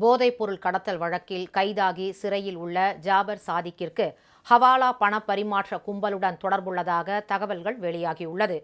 போதைப்பொருள் கடத்தல் வழக்கில் கைதாகி சிறையில் உள்ள ஜாபர் சாதிக்கிற்கு ஹவாலா பண பரிமாற்ற கும்பலுடன் தொடர்புள்ளதாக தகவல்கள் வெளியாகியுள்ளது.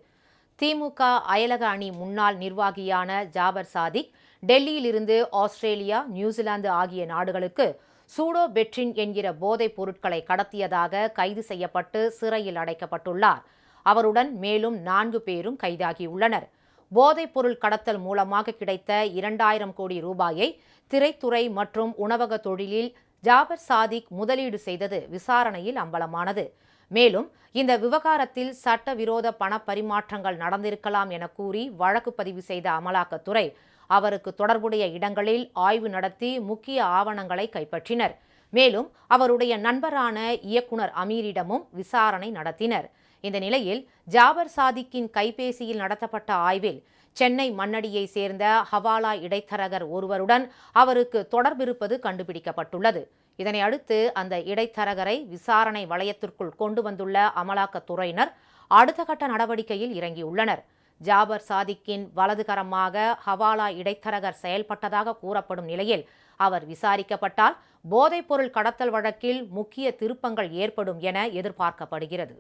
திமுக அயலக அணி முன்னாள் நிர்வாகியான ஜாபர் சாதிக் டெல்லியிலிருந்து ஆஸ்திரேலியா நியூசிலாந்து ஆகிய நாடுகளுக்கு சூடோ பெட்ரின் என்கிற போதைப் பொருட்களை கடத்தியதாக கைது செய்யப்பட்டு சிறையில் அடைக்கப்பட்டுள்ளார். அவருடன் மேலும் நான்கு பேரும் கைதாகியுள்ளனர். போதைப் பொருள் கடத்தல் மூலமாக கிடைத்த இரண்டாயிரம் கோடி ரூபாயை திரைத்துறை மற்றும் உணவக தொழிலில் ஜாபர் சாதிக் முதலீடு செய்தது விசாரணையில் அம்பலமானது. மேலும் இந்த விவகாரத்தில் சட்டவிரோத பண பரிமாற்றங்கள் நடந்திருக்கலாம் என கூறி வழக்கு பதிவு செய்த அமலாக்கத்துறை அவருக்கு தொடர்புடைய இடங்களில் ஆய்வு நடத்தி முக்கிய ஆவணங்களை கைப்பற்றினர். மேலும் அவருடைய நண்பரான இயக்குனர் அமீரிடமும் விசாரணை நடத்தினர். இந்த நிலையில் ஜாபர் சாதிக்கின் கைபேசியில் நடத்தப்பட்ட ஆய்வில் சென்னை மண்ணடியை சேர்ந்த ஹவாலா இடைத்தரகர் ஒருவருடன் அவருக்கு தொடர்பிருப்பது கண்டுபிடிக்கப்பட்டுள்ளது. இதனை அடுத்து அந்த இடைத்தரகரை விசாரணை வளையத்திற்குள் கொண்டு வந்துள்ள அமலாக்கத்துறையினர் அடுத்த கட்ட நடவடிக்கையில் இறங்கியுள்ளனர். ஜாபர் சாதிக்கின் வலதுகரமாக ஹவாலா இடைத்தரகர் செயல்பட்டதாக கூறப்படும் நிலையில் அவர் விசாரிக்கப்பட்டால் போதைப்பொருள் கடத்தல் வழக்கில் முக்கிய திருப்பங்கள் ஏற்படும் என எதிர்பார்க்கப்படுகிறது.